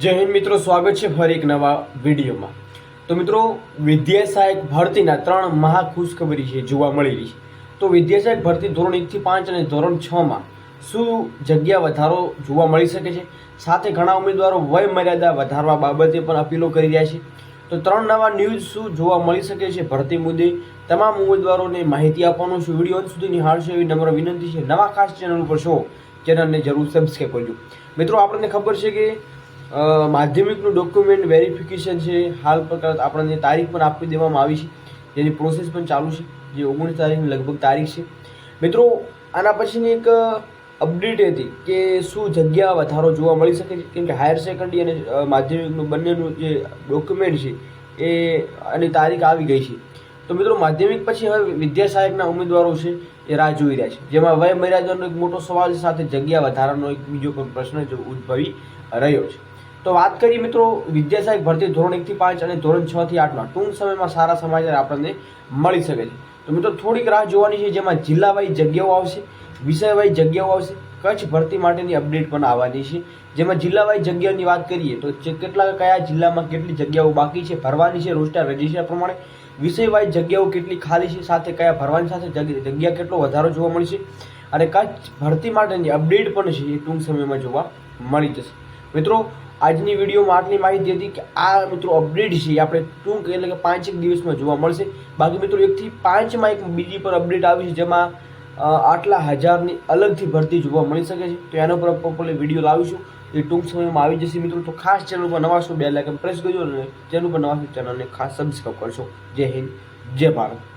જય હિન્દ મિત્રો, સ્વાગત છે ફરી એક નવા વિડીયોમાં. તો મિત્રો વિદ્યા સહાયક ભરતીના ત્રણ મહા ખુશખબરી છે, જોવા મળી રહી છે. તો વિદ્યા સહાયક ભરતી ધોરણ એકથી પાંચ અને ધોરણ છમાં શું જગ્યા વધારો જોવા મળી શકે છે? સાથે ઘણા ઉમેદવારો વય મર્યાદા વધારવા બાબતે પણ અપીલો કરી રહ્યા છે. તો ત્રણ નવા ન્યૂઝ શું જોવા મળી શકે છે ભરતી મુદ્દે? તમામ ઉમેદવારોને માહિતી આપવાનું છું વીડિયો અંત સુધી નિહાળશો એવી નમ્ર વિનંતી છે. નવા ખાસ ચેનલ ઉપર છો, ચેનલને જરૂર સબસ્ક્રાઈબ કરજો. મિત્રો, આપણને ખબર છે કે માધ્યમિકનું ડોક્યુમેન્ટ વેરિફિકેશન છે. હાલ પર આપણને તારીખ પણ આપી દેવામાં આવી છે. જેની પ્રોસેસ પણ ચાલુ છે. જે ઓગણીસ તારીખની લગભગ તારીખ છે. મિત્રો, આના પછીની એક અપડેટ હતી કે શું જગ્યા વધારો જોવા મળી શકે છે? કેમ કે હાયર સેકન્ડરી અને માધ્યમિકનું બંનેનું જે ડોક્યુમેન્ટ છે એ આની તારીખ આવી ગઈ છે. તો મિત્રો, માધ્યમિક પછી હવે વિદ્યા સહાયકના ઉમેદવારો છે એ રાહ જોઈ રહ્યા છે. જેમાં વય મર્યાદાનો એક મોટો સવાલ સાથે જગ્યા વધારાનો એક બીજો પણ પ્રશ્ન ઉદ્ભવી રહ્યો છે. તો વાત કરીએ મિત્રો વિદ્યાસાહેબ ભરતી ધોરણ એકથી પાંચ અને ધોરણ છ થી આઠમાં ટૂંક સમયમાં સારા સમાચાર આપણને મળી શકે છે. તો મિત્રો, થોડીક રાહ જોવાની છે, જેમાં જિલ્લાવાઇઝ જગ્યાઓ આવશે વિષય જગ્યાઓ આવશે, કચ્છ ભરતી માટેની અપડેટ પણ આવવાની છે. જેમાં જિલ્લા જગ્યાઓની વાત કરીએ, તો કેટલા કયા જિલ્લામાં કેટલી જગ્યાઓ બાકી છે, ભરવાની છે, રોસ્ટર રજિસ્ટર પ્રમાણે. વિષય જગ્યાઓ કેટલી ખાલી છે, સાથે કયા ભરવાની સાથે જગ્યા કેટલો વધારો જોવા મળશે. અને કચ્છ ભરતી માટેની અપડેટ પણ છે, એ ટૂંક સમયમાં જોવા મળી જશે. મિત્રો, આજની વિડીયોમાં આટલી માહિતી હતી કે આ મિત્રો અપડેટ છે. આપણે ટૂંક એટલે કે પાંચ એક દિવસમાં જોવા મળશે. બાકી મિત્રો, એકથી પાંચમાં એક બીજી પર અપડેટ આવી છે, જેમાં આટલા હજારની અલગથી ભરતી જોવા મળી શકે છે. તો એના પર પ્રોપરલી વીડિયો લાવીશું. એ ટૂંક સમયમાં આવી જશે મિત્રો. તો ખાસ ચેનલ પર નવા છો બે લાઇકન પ્રેસ કરજો અને ચેનલ પર નવા છો ચેનલને ખાસ સબસ્ક્રાઈબ કરશો જય હિન્દ, જય ભારત.